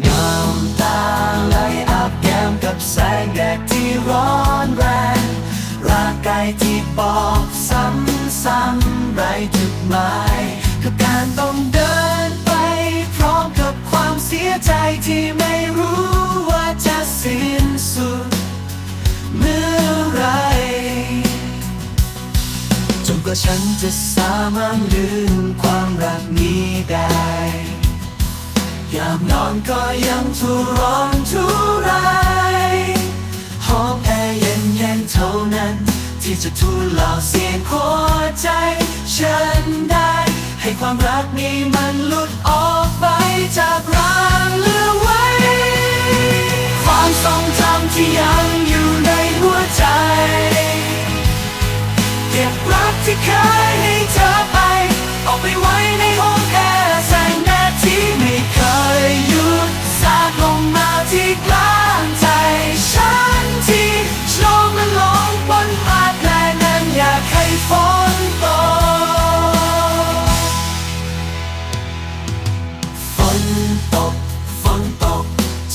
น้ำตาไหลอาบแก้มกับแสงแดดที่ร้อนแรงร่างกายที่บอกซ้ำๆไรจุดหมายกับการต้องเดินไป พร้อมกับความเสียใจที่ไม่รู้ว่าจะสิ้นสุดเมื่อไรจนกว่าฉันจะสามารถลืมความรักนี้ได้ ยามนอนก็ยังทุรนทุรายห้องแอร์เย็นๆเท่านั้น ที่จะทุเลาเสียงหัวใจ ฉันได้ ให้ความรักนี้มันหลุดออกไปจากร่างเหลือไว้ ความทรงจำที่ยังอยู่ในหัวใจ เก็บรักที่เคยให้เธอไปเอาไป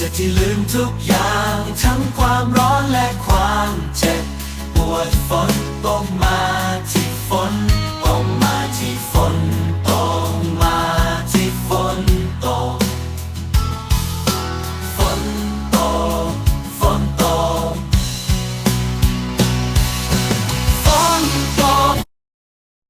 จะที่ลืมทุกอย่าง ทั้งความร้อนและความเจ็บปวดฝนตก